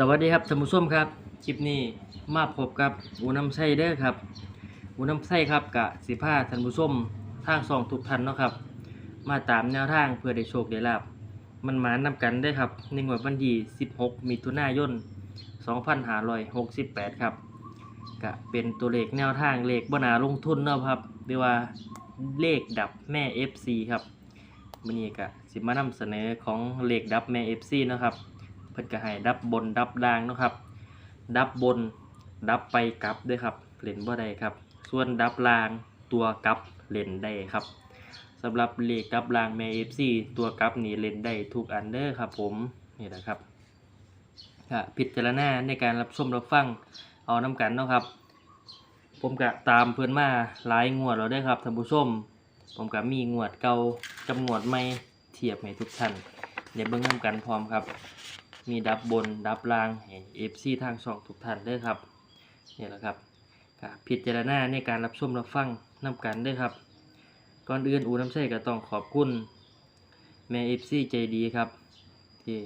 สวัสดีครับท่านผู้ชมครับคลิปนี้มาพบกับอูน้ำไส้เด้อครับอูน้ำไส้ครับกะสิพาท่านผู้ชมทางสองทุกท่านเนาะครับ มาตามแนวทางเพื่อได้โชคได้ลาบมันหมานำกันได้ครับในงวดวันที่16มิถุนายน2568 ครับกะเป็นตัวเลขแนวทางเลขบนาลงทุนเนาะครับหรือว่าเลขดับแม่ FC ครับมื้อนี้กะสิมานำเสนอของเลขดับแม่ FC เนาะครับ พิ่นก็ให้ดับบนดับล่างเนาะครับ ดับบนดับไปกลับด้วยครับเล่นบ่ได้ครับ ส่วนดับล่างตัวกลับเล่นได้ครับสำหรับเลขดับล่างแม่ FC ตัวกลับนี่เล่นได้ทุกอันเด้อครับผมนี่แหละครับพิจารณาในการรับชมรับฟังเอาน้กันเนาะครับ ผมก็ตามเพื่อนมาหลายงวดแล้วได้ครับท่านผู้ชม ผมก็มีงวดเก่ากับงวดใหม่เทียบให้ทุกท่านเดี๋ยวเบิ่งนำกันพร้อมครับ มีดับบนดับล่างให้เอฟซีทางช่องทุกท่านด้วยครับนี่แหละครับพิจารณาในการรับชมรับฟังนํกันด้วยครับ ก่อนอื่นอูน้ำใช่ก็ต้องขอบคุณแม่เอฟซีใจดีครับที่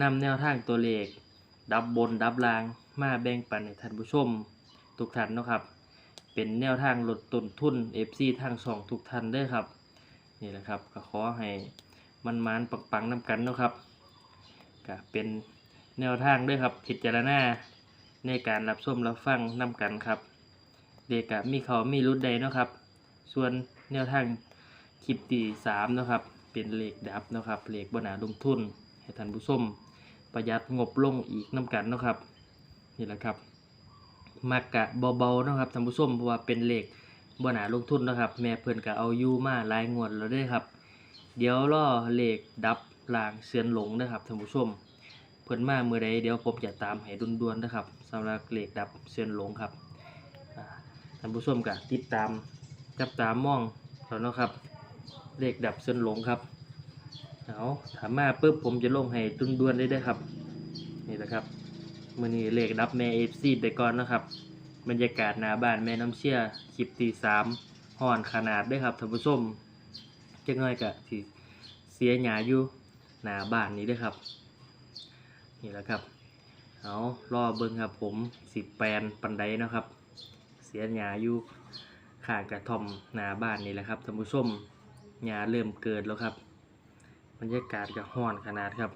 นำแนวทางตัวเลข ดับบนดับล่างมาแบ่งปันให้ท่านผู้ชมทุกท่านนะครับ เป็นแนวทางลดต้นทุน FC ทางช่องทุกท่านด้วยครับ นี่แหละครับก็ขอให้มันมานปังปังๆนำกันนะครับ ก็เป็นแนวทางด้วยครับพิจารณาในการรับชมรับฟังนำกันครับ เด็กกับมีเขามีรุดใดเนาะครับ ส่วนแนวทางคลิปตีสามนะครับ เป็นเลขดับนะครับเลขบนาลงทุน ให้ท่านผู้ชมประหยัดงบลงอีกนำกันนะครับนี่แหละครับมักกะเบาๆเนาะครับท่านผู้ชมเพราะว่าเป็นเลขบนาลงทุนนะครับ แม่เพิ่อนก็เอาอยู่มาลายงวดแล้วด้วยครับ เดี๋ยวรอเลขดับ ลางเสือนหลงนะครับท่านผู้ชม เพิ่นมาเมื่อใดเดี๋ยวผมจะตามให้ด่วนๆนะครับสำหรับเลขดับเสือนหลงครับท่านผู้ชมก็ติดตามจับตามมองแล้วนะครับ เลขดับเสือนหลงครับเอาถามมาปุ๊บผมจะลงให้ด่วนๆได้ได้ครับนี่แหละครับมื่อนี้เลขดับแม่เอฟซีไปก่อนนะครับ บรรยากาศหน้าบ้านแม่น้ำเชี่ยคลิปตีสามห่อนขนาดเด้ครับท่านผู้ชมจักหน่อยกะสิเสียหยาอยู่ หน้าบ้านนี้ด้วยครับ นี่แหละครับเอารอเบิ้งครับผมสิแปลนปันไดนะครับ เสียหยาอยู่ขางกระทอมหน้าบ้านนี่แหละครับท่านผู้ชมหยาเริ่มเกิดแล้วครับบรรยากาศก็ห้อนขนาดครับ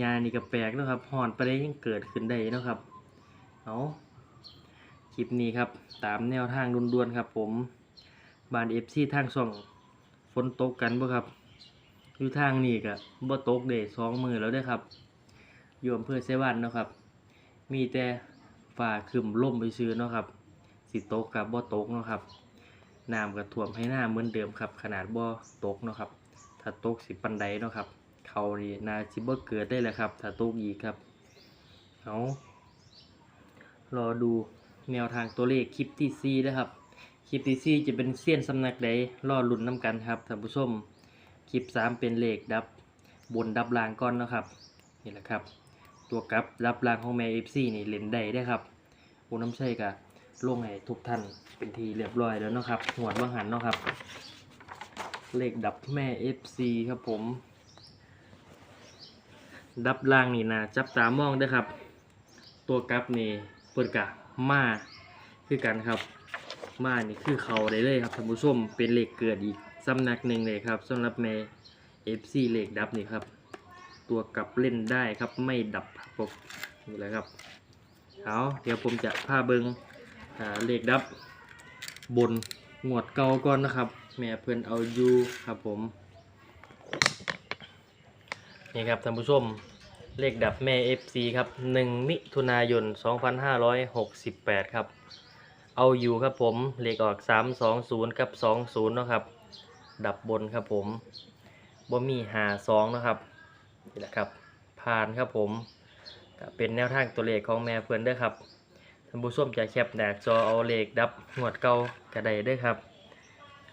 ยานี่ก็แปลกนะครับหอนประเด็นยังเกิดขึ้นได้เนาะครับเอาคลิปนี้ครับตามแนวทางด่วนๆครับผมบานเอฟซีทางส่องฝนตกกันบ่ครับ อยู่ทางนี้ก็บ่ตกเดสองมือแล้วเด้ครับอยู่อำเภอเซวันนะครับ มีแต่ฝ่าครึมล่มไปซื้อเนาะครับ สิตกกับบ่ตกเนาะครับน้ำก็ท่วมให้หน้าเหมือนเดิมครับ ขนาดบ่ตกเนาะครับถ้าตกสิปันไดเนาะครับเขานี่นาจิบ่เกิดได้แหละครับ ถ้าตกอีกครับเอารอดูแนวทางตัวเลขคลิปที่ซีนะครับคลิปที่ซีจะเป็นเสี้ยนสำนักใดรอลุ้นน้ำกันครับท่านผู้ชม คลิปสามเป็นเลขดับบนดับล่างก่อนนะครับนี่แหละครับตัวกับดับล่างของแม่เอฟซีนี่เล่นได้ได้ครับโอ้น้ำใช่กะลงให้ทุกท่านเป็นทีเรียบร้อยแล้วนะครับหวดว่างหันเนาะครับ เลขดับแม่ FC ครับผม ดับล่างนี่นะจับตามองเด้ครับ ตัวกับนี่เปิดกะมาคือกันครับ มานี่คือเขาได้เลยครับท่านผู้ชมเป็นเลขเกิดอีก สำนักหนึ่งเลยครับสำหรับแม่ FC เลขดับนี่ครับ ตัวกลับเล่นได้ครับไม่ดับครับผมนี่แหละครับเอาเดี๋ยวผมจะพาเบิงอ่าเลขดับบนหมวดเก่าก่อนนะครับ แม่เพื่อนเอาอยู่ครับผมนี่ครับท่านผู้ชมเลขดับแม่ FC ครับ 1 มิถุนายน 2568 ครับ เอาอยู่ครับผม เลขออก 320 กับ 20 เนาะครับ ดับบนครับผมบ่มีหา2นะครับนี่แหละครับ ผ่านครับผมก็เป็นแนวทางตัวเลขของแม่เพื่อนเด้อครับท่านผู้ชมจะแคปหน้าจอเอาเลขดับหวดเก่าก็ได้เด้อครับ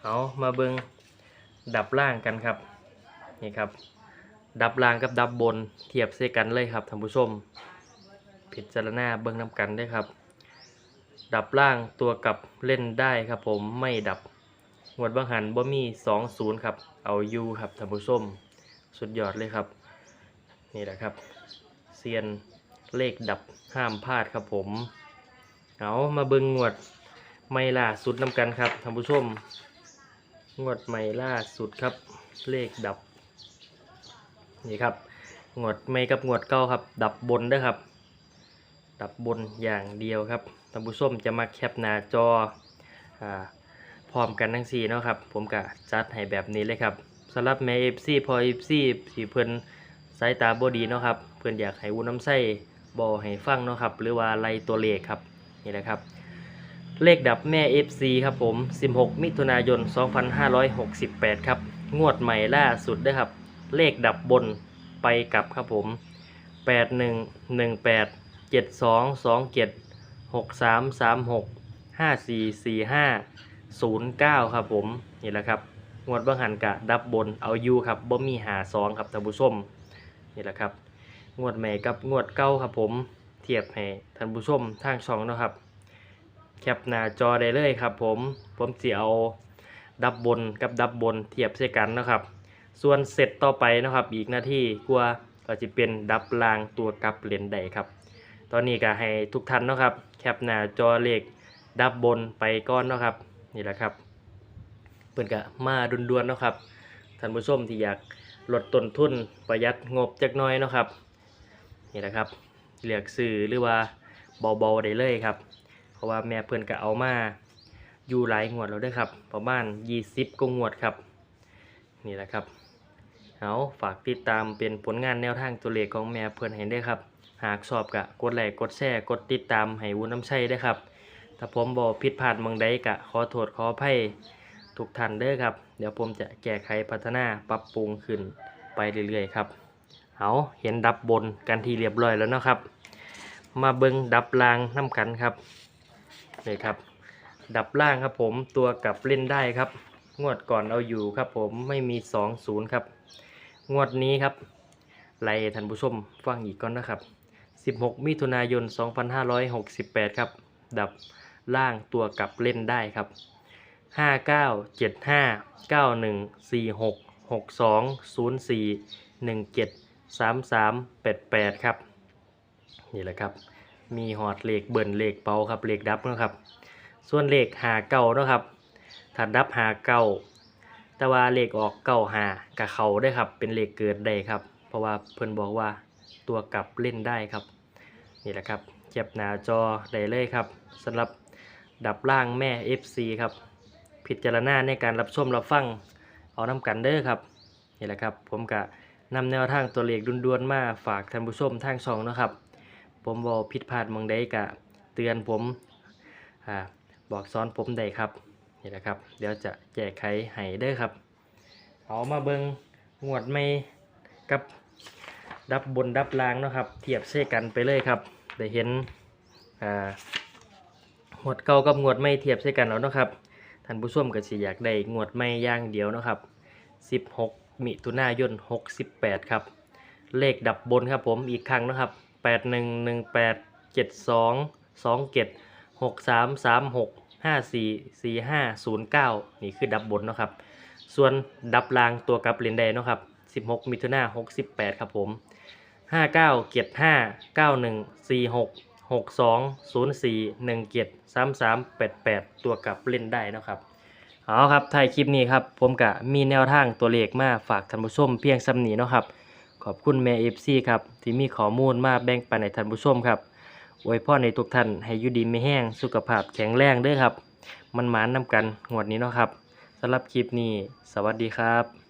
เอามาเบิงดับล่างกันครับนี่ครับ ดับล่างกับดับบนเทียบเสกันเลยครับท่านผู้ชมพิจารณาเบิ่งน้ำกันได้ครับ ดับล่างตัวกลับเล่นได้ครับผมไม่ดับ งวดบางหันบ่มี20ครับ เอายูครับท่านผู้ชมสุดยอดเลยครับ นี่แหละครับเซียนเลขดับห้ามพลาดครับผม เอามาเบิงงวดไม่ล่าสุดนำกันครับท่านผู้ชม งวดใหม่ล่าสุดครับ เลขดับ นี่ครับ งวดไม่กับงวดเก้าครับ ดับบนด้วยครับ ดับบนอย่างเดียวครับท่านผู้ชมจะมาแคปหน้าจออ่า พร้อมกันทั้งสี่เนาะครับ ผมก็จัดให้แบบนี้เลยครับสำหรับแม่เอฟซีพอเอฟซีที่เพิ่นสายตาบ่ดีเนาะครับ เพิ่นอยากให้วุ้นน้ำไส้บอให้ฟังเนาะครับ หรือว่าไล่ตัวเลขครับนี่แหละครับ เลขดับแม่ FC ครับผม 16 มิถุนายน 2568 ครับ งวดใหม่ล่าสุดด้วยครับ เลขดับบนไปกลับครับผม 8118 7227 6336 5445 09 ครับผมนี่แหละครับงวดเบื้องหันกะดับบนเอายูครับบ่มีหาสองครับท่านผู้ชมนี่แหละครับ งวดใหม่กับงวดเก้าครับผมเทียบให้ท่านผู้ชมทางช่องนะครับ แคปหน้าจอได้เลยครับ ผมผมสิเอาดับบนกับดับบนเทียบใส่กันนะครับ ส่วนเสร็จต่อไปนะครับ อีกหน้าที่กลัวก็จะเป็นดับลางตัวกลับเลนใดครับ ตอนนี้ก็ให้ทุกท่านนะครับ แคปหน้าจอเลขดับบนไปก่อนนะครับ นี่แหละครับเปิ่นก็มาด่วนๆเนาะครับท่านผู้ชมที่อยากลดต้นทุนประหยัดงบจักน้อยเนาะครับนี่แหละครับเลือกซื้อหรือว่าเบาๆได้เลยครับ เพราะว่าแม่เพื่อนก็เอามาอยู่หลายงวดแล้วด้วยครับ ประมาณ 20กว่างวดครับ นี่แหละครับเอาฝากติดตามเป็นผลงานแนวทางตัวเลขของแม่เพื่อนเห็นได้ครับ หากชอบกะกดไลค์กดแชร์กดติดตามให้วุ้นน้ำชัยได้ครับ ถ้าผมบอกผิดพลาดบางใดกะขอโทษขออภัยทุกท่านเด้อครับ เดี๋ยวผมจะแก้ไขพัฒนาปรับปรุงขึ้นไปเรื่อยๆครับ เอาเห็นดับบนกันทีเรียบร้อยแล้วนะครับ มาเบิงดับล่างน้ำกันครับนี่ครับ ดับล่างครับผมตัวกลับเล่นได้ครับ งวดก่อนเอาอยู่ครับผมไม่มี 2-0 ครับ งวดนี้ครับไล่ท่านผู้ชมฟังอีกก่อนนะครับ 16 มิถุนายน 2568 ครับ ดับ ล่างตัวกลับเล่นได้ครับ 59 75 91 46 62 04 17 33 88 ครับ นี่แหละครับ มีหอดเลขเบิ่นเลขเป่าครับเลขดับนะครับ ส่วนเลขหาเก่านะครับถ้าดับหาเก่าแต่ว่าเลขออกเก่าหากะเขาได้ครับ เป็นเลขเกิดได้ครับ เพราะว่าเพิ่นบอกว่าตัวกลับเล่นได้ครับ นี่แหละครับเจ็บหน้าจอได้เลยครับสำหรับ ดับล่างแม่ FC ครับ พิจารณาในการรับชมรับฟัง เอาน้ำกันเด้อครับ นี่แหละครับ ผมกะนำแนวทางตัวเลขด่วนๆมาฝากท่านผู้ชมทางช่องนะครับ ผมบอกผิดพลาดหมองใดกะเตือนผมอ่าบอกสอนผมได้ครับ นี่แหละครับ เดี๋ยวจะแจกไขให้เด้อครับ เอามาเบิงงวดไม่กับดับบนดับล่างเนาะครับ เทียบเช่กันไปเลยครับ ได้เห็นอ่า วดเก่ากับงวดไม่เทียบเช่กันแล้วนะครับท่านผู้ชมก็สิอยากได้งวดไม่ย่างเดียวนะครับ 16 มิถุนายน 68 ครับ เลขดับบนครับผมอีกครั้งนะครับ 8118 72 27 6336 544509 นี่คือดับบนนะครับ ส่วนดับลางตัวกับเลนไดนะครับ 16 มิถุนายน 68 ครับผม 59 75 91 46 62 04 17 33 88 ตัวกลับเล่นได้นะครับเอาครับท้ายคลิปนี้ครับผมกะมีแนวทางตัวเลขมาฝากท่านผู้ชมเพียงซ้ำนีเนาะครับ ขอบคุณแม่เอฟซีครับที่มีข้อมูลมาแบ่งปันให้ท่านผู้ชมครับอวยพรในทุกท่านให้อยู่ดีไม่แห้งสุขภาพแข็งแรงด้อครับ มันหมานนำกันงวดนี้เนาะครับสำหรับคลิปนี้ สวัสดีครับ